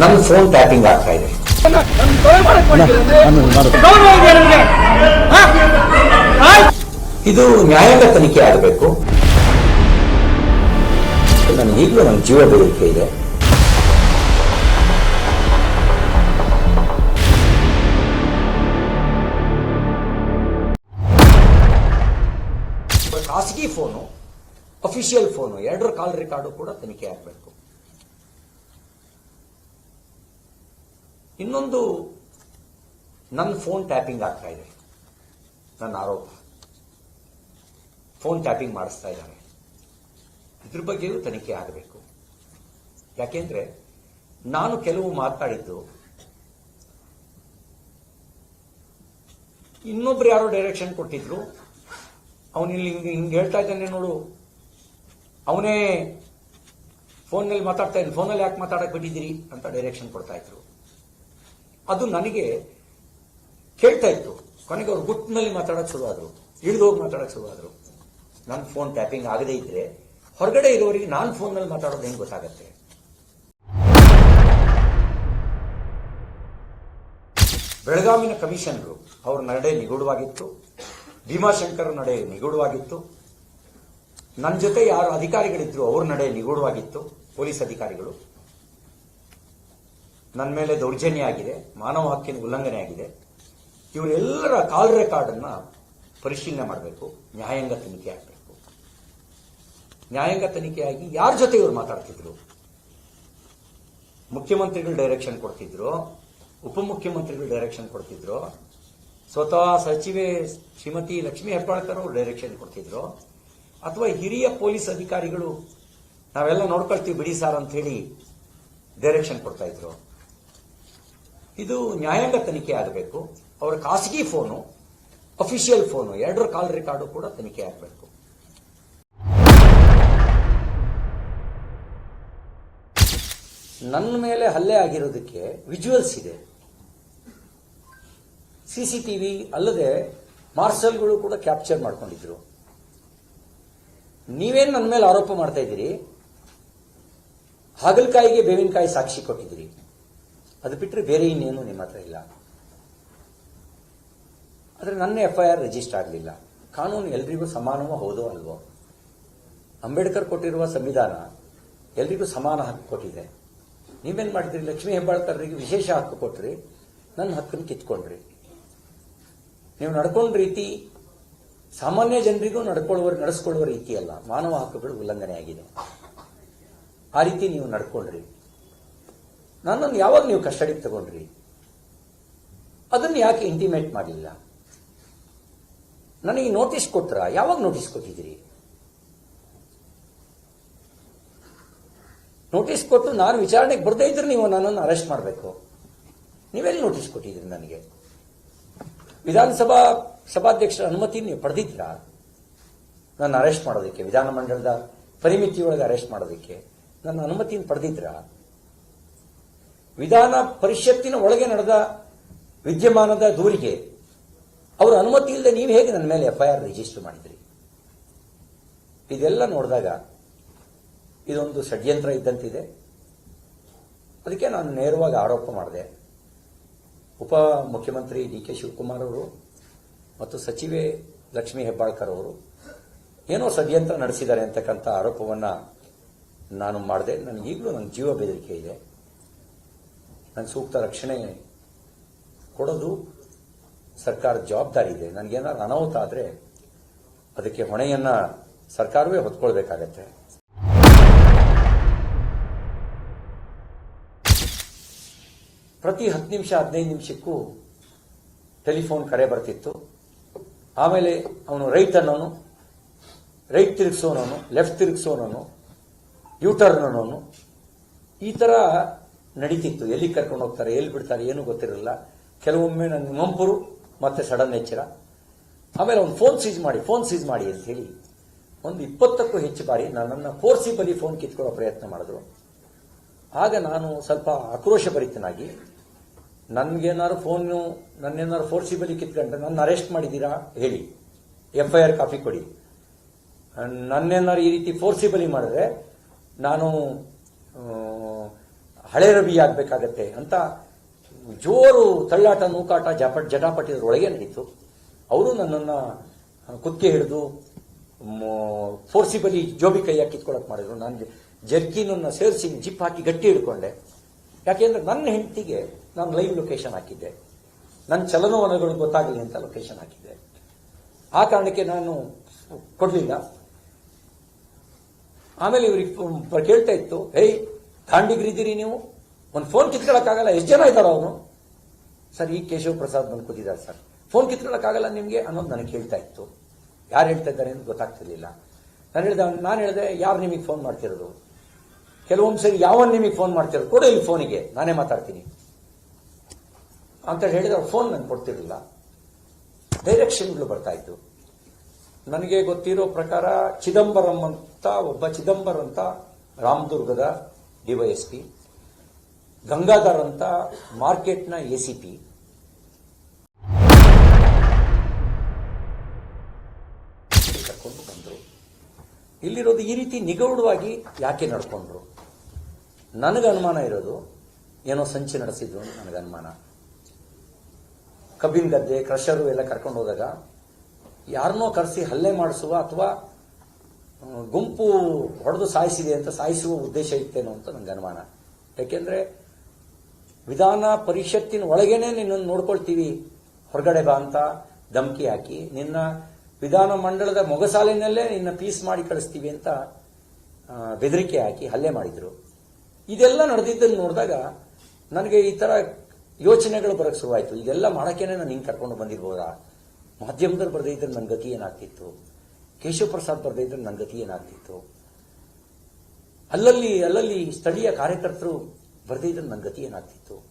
ನನ್ನ phone tapping ಆಗ್ತಾ ಇದೆ. ಇದು ನ್ಯಾಯಾಂಗ ತನಿಖೆ ಆಗಬೇಕು. ನನಗೆ ಈಗಲೂ ನನ್ನ ಜೀವ ಬೇಡಿಕೆ ಇದೆ. ಖಾಸಗಿ ಫೋನು ಅಫಿಷಿಯಲ್ ಫೋನು, ಎರಡರ ಕಾಲ್ ರೆಕಾರ್ಡು ಕೂಡ ತನಿಖೆ ಆಗಬೇಕು. ಇನ್ನೊಂದು ನನ್ನ ಫೋನ್ ಟ್ಯಾಪಿಂಗ್ ಆಗ್ತಾ ಇದೆ. ನನ್ನ ಆರೋಪ. ಫೋನ್ ಟ್ಯಾಪಿಂಗ್ ಮಾಡಿಸ್ತಾ ಇದ್ದಾರೆ ಇದ್ರ ಬಗ್ಗೆಯೂ ತನಿಖೆ ಆಗಬೇಕು. ಯಾಕೆಂದ್ರೆ ನಾನು ಕೆಲವು ಮಾತಾಡಿದ್ದು ಇನ್ನೊಬ್ರು ಯಾರೋ ಡೈರೆಕ್ಷನ್ ಕೊಟ್ಟಿದ್ರು. ಅವನಿಲ್ಲಿ ಹಿಂಗೆ ಹಿಂಗೆ ಹೇಳ್ತಾ ಇದ್ದಾನೆ ನೋಡು. ಅವನೇ ಫೋನ್ನಲ್ಲಿ ಮಾತಾಡ್ತಾ ಫೋನ್ ಫೋನಲ್ಲಿ ಯಾಕೆ ಮಾತಾಡಕ್ ಬಿಟ್ಟಿದ್ದೀರಿ ಅಂತ ಡೈರೆಕ್ಷನ್ ಕೊಡ್ತಾ ಇದ್ರು. ಅದು ನನಗೆ ಕೇಳ್ತಾ ಇತ್ತು. ಕೊನೆಗೆ ಅವ್ರು ಗುಟ್ಟಿನಲ್ಲಿ ಮಾತಾಡಕ್ ಶುರುವಾದ್ರು. ಹೋಗಿ ಮಾತಾಡಕ್ ಶುರುವಾದ್ರು. ನನ್ನ ಫೋನ್ ಟ್ಯಾಪಿಂಗ್ ಆಗದೇ ಇದ್ರೆ ಹೊರಗಡೆ ಇರೋರಿಗೆ ನಾನು ಫೋನ್ನಲ್ಲಿ ಮಾತಾಡೋದು ಹೆಂಗೆ ಗೊತ್ತಾಗತ್ತೆ? ಬೆಳಗಾವಿನ ಕಮಿಷನರು ಅವ್ರ ನಡೆ ನಿಗೂಢವಾಗಿತ್ತು. ಭೀಮಾಶಂಕರ್ ನಡೆ ನಿಗೂಢವಾಗಿತ್ತು. ನನ್ನ ಜೊತೆ ಯಾರು ಅಧಿಕಾರಿಗಳಿದ್ರು ಅವ್ರ ನಡೆ ನಿಗೂಢವಾಗಿತ್ತು. ಪೊಲೀಸ್ ಅಧಿಕಾರಿಗಳು. ನನ್ನ ಮೇಲೆ ದೌರ್ಜನ್ಯ ಆಗಿದೆ, ಮಾನವ ಹಕ್ಕಿನ ಉಲ್ಲಂಘನೆ ಆಗಿದೆ. ಇವರೆಲ್ಲರ ಕಾಲ್ ರೆಕಾರ್ಡ್ ಅನ್ನ ಪರಿಶೀಲನೆ ಮಾಡಬೇಕು, ನ್ಯಾಯಾಂಗ ತನಿಖೆ ಆಗಬೇಕು. ನ್ಯಾಯಾಂಗ ತನಿಖೆಯಾಗಿ ಯಾರ ಜೊತೆ ಇವರು ಮಾತಾಡ್ತಿದ್ರು? ಮುಖ್ಯಮಂತ್ರಿಗಳು ಡೈರೆಕ್ಷನ್ ಕೊಡ್ತಿದ್ರು, ಉಪಮುಖ್ಯಮಂತ್ರಿಗಳು ಡೈರೆಕ್ಷನ್ ಕೊಡ್ತಿದ್ರು, ಸ್ವತಃ ಸಚಿವೆ ಶ್ರೀಮತಿ ಲಕ್ಷ್ಮೀ ಹೆಬ್ಬಾಳ್ಕರ್ ಅವರು ಡೈರೆಕ್ಷನ್ ಕೊಡ್ತಿದ್ರು, ಅಥವಾ ಹಿರಿಯ ಪೊಲೀಸ್ ಅಧಿಕಾರಿಗಳು, ನಾವೆಲ್ಲ ನೋಡ್ಕೊಳ್ತೀವಿ ಬಿಡಿ ಸಾರ್ ಅಂತ ಹೇಳಿ ಡೈರೆಕ್ಷನ್ ಕೊಡ್ತಾ ಇದ್ರು. ಇದು ನ್ಯಾಯಾಂಗ ತನಿಖೆ ಆಗಬೇಕು. ಅವರ ಖಾಸಗಿ ಫೋನು ಅಫಿಷಿಯಲ್ ಫೋನು, ಎರಡರ ಕಾಲ್ ರೆಕಾರ್ಡು ಕೂಡ ತನಿಖೆ ಆಗಬೇಕು. ನನ್ನ ಮೇಲೆ ಹಲ್ಲೆ ಆಗಿರೋದಕ್ಕೆ ವಿಜುವಲ್ಸ್ ಇದೆ. ಸಿಸಿಟಿವಿ ಅಲ್ಲದೆ ಮಾರ್ಷಲ್ಗಳು ಕೂಡ ಕ್ಯಾಪ್ಚರ್ ಮಾಡ್ಕೊಂಡಿದ್ರು. ನೀವೇನು ನನ್ನ ಮೇಲೆ ಆರೋಪ ಮಾಡ್ತಾ ಇದ್ದೀರಿ? ಹಾಗಲಕಾಯಿಗೆ ಬೇವಿನಕಾಯಿ ಸಾಕ್ಷಿ ಕೊಟ್ಟಿದ್ದೀರಿ. ಅದು ಬಿಟ್ಟರೆ ಬೇರೆ ಇನ್ನೇನು ನಿಮ್ಮ ಹತ್ರ ಇಲ್ಲ. ಆದರೆ ನನ್ನ ಎಫ್ ಐ ಆರ್ ರಿಜಿಸ್ಟರ್ ಆಗಲಿಲ್ಲ. ಕಾನೂನು ಎಲ್ರಿಗೂ ಸಮಾನವೋ ಹೌದೋ ಅಲ್ವೋ? ಅಂಬೇಡ್ಕರ್ ಕೊಟ್ಟಿರುವ ಸಂವಿಧಾನ ಎಲ್ರಿಗೂ ಸಮಾನ ಹಕ್ಕು ಕೊಟ್ಟಿದೆ. ನೀವೇನು ಮಾಡಿದ್ರಿ? ಲಕ್ಷ್ಮೀ ಹೆಬ್ಬಾಳ್ಕರ್ರಿಗೆ ವಿಶೇಷ ಹಕ್ಕು ಕೊಟ್ರಿ. ನನ್ನ ಹಕ್ಕನ್ನು ಕಿತ್ಕೊಂಡ್ರಿ. ನೀವು ನಡ್ಕೊಂಡ ರೀತಿ ಸಾಮಾನ್ಯ ಜನರಿಗೂ ನಡ್ಕೊಳ್ಳುವ ನಡೆಸ್ಕೊಳ್ಳುವ ರೀತಿಯಲ್ಲ. ಮಾನವ ಹಕ್ಕುಗಳು ಉಲ್ಲಂಘನೆ ಆಗಿದೆ ಆ ರೀತಿ ನೀವು ನಡ್ಕೊಂಡ್ರಿ. ನನ್ನನ್ನು ಯಾವಾಗ ನೀವು ಕಸ್ಟಡಿಗೆ ತಗೊಂಡ್ರಿ? ಅದನ್ನು ಯಾಕೆ ಇಂಟಿಮೇಟ್ ಮಾಡಲಿಲ್ಲ ನನಗೆ ನೋಟಿಸ್ ಕೊಟ್ರ? ಯಾವಾಗ ನೋಟಿಸ್ ಕೊಟ್ಟಿದ್ದೀರಿ? ನೋಟಿಸ್ ಕೊಟ್ಟು ನಾನು ವಿಚಾರಣೆಗೆ ಬರದೇ ಇದ್ರೆ ನೀವು ನನ್ನನ್ನು ಅರೆಸ್ಟ್ ಮಾಡಬೇಕು. ನೀವೆಲ್ಲಿ ನೋಟಿಸ್ ಕೊಟ್ಟಿದ್ದೀರಿ ನನಗೆ? ವಿಧಾನಸಭಾ ಸಭಾಧ್ಯಕ್ಷರ ಅನುಮತಿ ನೀವು ಪಡೆದಿದ್ರಾ ನನ್ನ ಅರೆಸ್ಟ್ ಮಾಡೋದಕ್ಕೆ ವಿಧಾನಮಂಡಲದ ಪರಿಮಿತಿಯೊಳಗೆ ಅರೆಸ್ಟ್ ಮಾಡೋದಕ್ಕೆ ನನ್ನ ಅನುಮತಿಯನ್ನು ಪಡೆದಿದ್ರಾ ವಿಧಾನ ಪರಿಷತ್ತಿನ ಒಳಗೆ ನಡೆದ ವಿದ್ಯಮಾನದ ದೂರಿಗೆ ಅವರ ಅನುಮತಿ ಇಲ್ಲದೆ ನೀವು ಹೇಗೆ ನನ್ನ ಮೇಲೆ ಎಫ್ಐಆರ್ ರಿಜಿಸ್ಟರ್ ಮಾಡಿದ್ರಿ? ಇದೆಲ್ಲ ನೋಡಿದಾಗ ಇದೊಂದು ಷಡ್ಯಂತ್ರ ಇದ್ದಂತಿದೆ. ಅದಕ್ಕೆ ನಾನು ನೇರವಾಗಿ ಆರೋಪ ಮಾಡಿದೆ. ಉಪ ಮುಖ್ಯಮಂತ್ರಿ ಡಿ ಕೆ ಶಿವಕುಮಾರ್ ಅವರು ಮತ್ತು ಸಚಿವೆ ಲಕ್ಷ್ಮೀ ಹೆಬ್ಬಾಳ್ಕರ್ ಅವರು ಏನೋ ಷಡ್ಯಂತ್ರ ನಡೆಸಿದ್ದಾರೆ ಅಂತಕ್ಕಂಥ ಆರೋಪವನ್ನು ನಾನು ಮಾಡಿದೆ. ನನಗೀಗಲೂ ನನ್ನ ಜೀವ ಬೆದರಿಕೆ ಇದೆ. ನನ್ನ ಸೂಕ್ತ ರಕ್ಷಣೆ ಕೊಡೋದು ಸರ್ಕಾರದ ಜವಾಬ್ದಾರಿ ಇದೆ. ನನಗೇನಾದ್ರು ಅನಾಹುತ ಆದರೆ ಅದಕ್ಕೆ ಹೊಣೆಯನ್ನ ಸರ್ಕಾರವೇ ಹೊತ್ಕೊಳ್ಬೇಕಾಗತ್ತೆ. ಪ್ರತಿ ಹತ್ತು ನಿಮಿಷ, ಹದಿನೈದು ನಿಮಿಷಕ್ಕೂ ಟೆಲಿಫೋನ್ ಕರೆ ಬರ್ತಿತ್ತು. ಆಮೇಲೆ ಅವನು ರೈಟ್ ಅನ್ನೋನು, ರೈಟ್ ತಿರುಗಿಸೋನವನು, ಲೆಫ್ಟ್ ತಿರುಗಿಸೋನವನು ಯೂಟರ್ನ್ ಅನ್ನೋನು. ಈ ತರ ನಡೀತಿತ್ತು. ಎಲ್ಲಿ ಕರ್ಕೊಂಡು ಹೋಗ್ತಾರೆ, ಎಲ್ಲಿ ಬಿಡ್ತಾರೆ ಏನೂ ಗೊತ್ತಿರಲಿಲ್ಲ. ಕೆಲವೊಮ್ಮೆ ನನ್ನ ಮಂಪರು, ಮತ್ತೆ ಸಡನ್ ಎಚ್ಚರ. ಆಮೇಲೆ ಒಂದು ಫೋನ್ ಸೀಸ್ ಮಾಡಿ, ಫೋನ್ ಸೀಸ್ ಮಾಡಿ ಅಂತ ಹೇಳಿ ಒಂದು ಇಪ್ಪತ್ತಕ್ಕೂ ಹೆಚ್ಚು ಬಾರಿ ನನ್ನನ್ನು ಫೋರ್ಸಿಬಲಿ ಫೋನ್ ಕಿತ್ಕೊಳ್ಳೋ ಪ್ರಯತ್ನ ಮಾಡಿದ್ರು. ಆಗ ನಾನು ಸ್ವಲ್ಪ ಆಕ್ರೋಶಭರಿತನಾಗಿ, ನನಗೇನಾದ್ರು ಫೋನು, ನನ್ನೇನಾದ್ರು ಫೋರ್ಸಿಬಲಿ ಕಿತ್ಕೊಂಡ್ರೆ ನನ್ನ ಅರೆಸ್ಟ್ ಮಾಡಿದ್ದೀರಾ ಹೇಳಿ. ಎಫ್ ಆರ್ ಕಾಪಿ ಕೊಡಿ. ನನ್ನೇನಾದ್ರು ಈ ರೀತಿ ಫೋರ್ಸಿಬಲಿ ಮಾಡಿದ್ರೆ ನಾನು ಹಳೆ ರವಿ ಆಗಬೇಕಾಗತ್ತೆ ಅಂತ ಜೋರು ತಳ್ಳಾಟ, ನೂಕಾಟ, ಜಪಟ್ ಜಟಾಪಟ್ಟಿದ್ರೊಳಗೆ ನಡೀತು. ಅವರು ನನ್ನನ್ನು ಕುತ್ತಿಗೆ ಹಿಡಿದು ಫೋರ್ಸಿಬಲಿ ಜೋಬಿ ಕೈಯ ಕಿತ್ಕೊಳಕ್ ಮಾಡಿದ್ರು. ನಾನು ಜರ್ಕಿನನ್ನ ಸೇರಿಸಿ ಜಿಪ್ ಹಾಕಿ ಗಟ್ಟಿ ಹಿಡ್ಕೊಂಡೆ. ಯಾಕೆಂದ್ರೆ ನನ್ನ ಹೆಂಡತಿಗೆ ನಾನು ಲೈವ್ ಲೊಕೇಶನ್ ಹಾಕಿದ್ದೆ. ನನ್ನ ಚಲನವಲನಗಳು ಗೊತ್ತಾಗಲಿ ಅಂತ ಲೊಕೇಶನ್ ಹಾಕಿದ್ದೆ. ಆ ಕಾರಣಕ್ಕೆ ನಾನು ಕೊಡಲಿಲ್ಲ. ಆಮೇಲೆ ಇವ್ರಿಗೆ ಕೇಳ್ತಾ ಇತ್ತು ಹೇಯ್ ದಾಂಡಿಗ್ರಿದ್ದೀರಿ ನೀವು? ಒಂದು ಫೋನ್ ಕಿತ್ಕೊಳ್ಳೋಕ್ಕಾಗಲ್ಲ ಎಷ್ಟು ಜನ ಇದ್ದಾರೆ ಅವನು? ಸರ್, ಈ ಕೇಶವ ಪ್ರಸಾದ್ ಬಂದು ಕೂತಿದ್ದಾರೆ ಸರ್. ಫೋನ್ ಕಿತ್ಕೊಳ್ಳೋಕ್ಕಾಗಲ್ಲ ನಿಮಗೆ ಅನ್ನೋದು ನನಗೆ ಹೇಳ್ತಾ ಇತ್ತು. ಯಾರು ಹೇಳ್ತಾ ಇದ್ದಾರೆ ಅಂತ ಗೊತ್ತಾಗ್ತಿರ್ಲಿಲ್ಲ. ನಾನು ಹೇಳಿದೆ ನಾನು ಹೇಳಿದೆ, ಯಾರು ನಿಮಗೆ ಫೋನ್ ಮಾಡ್ತಿರೋದು? ಕೆಲವೊಂದು ಸರಿ ಯಾವನ್ ನಿಮಗೆ ಫೋನ್ ಮಾಡ್ತಿರೋದು? ಕೊಡು ಇಲ್ಲಿ ಫೋನಿಗೆ ನಾನೇ ಮಾತಾಡ್ತೀನಿ. ಅಂತ ಹೇಳಿದ್ರೆ ಅವ್ರು ಫೋನ್ ನನಗೆ ಕೊಡ್ತಿರಲಿಲ್ಲ. ಡೈರೆಕ್ಷನ್ಗಳು ಬರ್ತಾ ಇತ್ತು. ನನಗೆ ಗೊತ್ತಿರೋ ಪ್ರಕಾರ ಚಿದಂಬರಂ ಅಂತ ಒಬ್ಬ ಚಿದಂಬರ್ ಅಂತ ರಾಮದುರ್ಗದ ಡಿವೈಎಸ್ಪಿ ಗಂಗಾಧರ್ ಅಂತ ಮಾರ್ಕೆಟ್ನ ಎಸಿಪಿ ಕರ್ಕೊಂಡು ಬಂದರು. ಇಲ್ಲಿರೋದು ಈ ರೀತಿ ನಿಗೂಢವಾಗಿ ಯಾಕೆ ನಡ್ಕೊಂಡ್ರು? ನನಗೆ ಅನುಮಾನ ಇರೋದು, ಏನೋ ಸಂಚು ನಡೆಸಿದ್ರು ಅಂತ ನನಗೆ ಅನುಮಾನ. ಕಬ್ಬಿನ ಗದ್ದೆ, ಕ್ರಷರು ಎಲ್ಲ ಕರ್ಕೊಂಡು ಹೋದಾಗ, ಯಾರನ್ನೋ ಕರೆಸಿ ಹಲ್ಲೆ ಮಾಡಿಸುವ ಅಥವಾ ಗುಂಪು ಹೊಡೆದು ಸಾಯಿಸಿದೆ ಅಂತ ಸಾಯಿಸುವ ಉದ್ದೇಶ ಇತ್ತೇನೋ ಅಂತ ನನಗೆ ಅನುಮಾನ. ಯಾಕೆಂದ್ರೆ ವಿಧಾನ ಪರಿಷತ್ತಿನ ಒಳಗೇನೆ ನಿನ್ನನ್ನು ನೋಡ್ಕೊಳ್ತೀವಿ. ಹೊರಗಡೆ ಬಾ ಅಂತ ಧಮಕಿ ಹಾಕಿ ನಿನ್ನ ವಿಧಾನ ಮಂಡಳದ ಮೊಗಸಾಲಿನಲ್ಲೇ ನಿನ್ನ ಪೀಸ್ ಮಾಡಿ ಕಳಿಸ್ತೀವಿ ಅಂತ ಬೆದರಿಕೆ ಹಾಕಿ ಹಲ್ಲೆ ಮಾಡಿದ್ರು. ಇದೆಲ್ಲ ನಡೆದಿದ್ದನ್ನು ನೋಡಿದಾಗ ನನಗೆ ಈ ತರ ಯೋಚನೆಗಳು ಬರಕ್ಕೆ ಶುರುವಾಯಿತು. ಇದೆಲ್ಲ ಮಾಡಕ್ಕೇನೆ ನಾನು ಹಿಂಗೆ ಕರ್ಕೊಂಡು ಬಂದಿರ್ಬೋದಾ? ಮಾಧ್ಯಮದಲ್ಲಿ ಬರೆದಿದ್ದರೆ ನನ್ನ ಗತಿ ಏನಾಗ್ತಿತ್ತು? ಕೇಶವ ಪ್ರಸಾದ್ ಬರದೇ ಇದ್ರೆ ನನ್ನ ಗತಿ ಏನಾಗ್ತಿತ್ತು? ಅಲ್ಲಲ್ಲಿ ಅಲ್ಲಲ್ಲಿ ಸ್ಥಳೀಯ ಕಾರ್ಯಕರ್ತರು ಬರದೇ ಇದ್ರೆ ನನ್ನ ಗತಿ ಏನಾಗ್ತಿತ್ತು?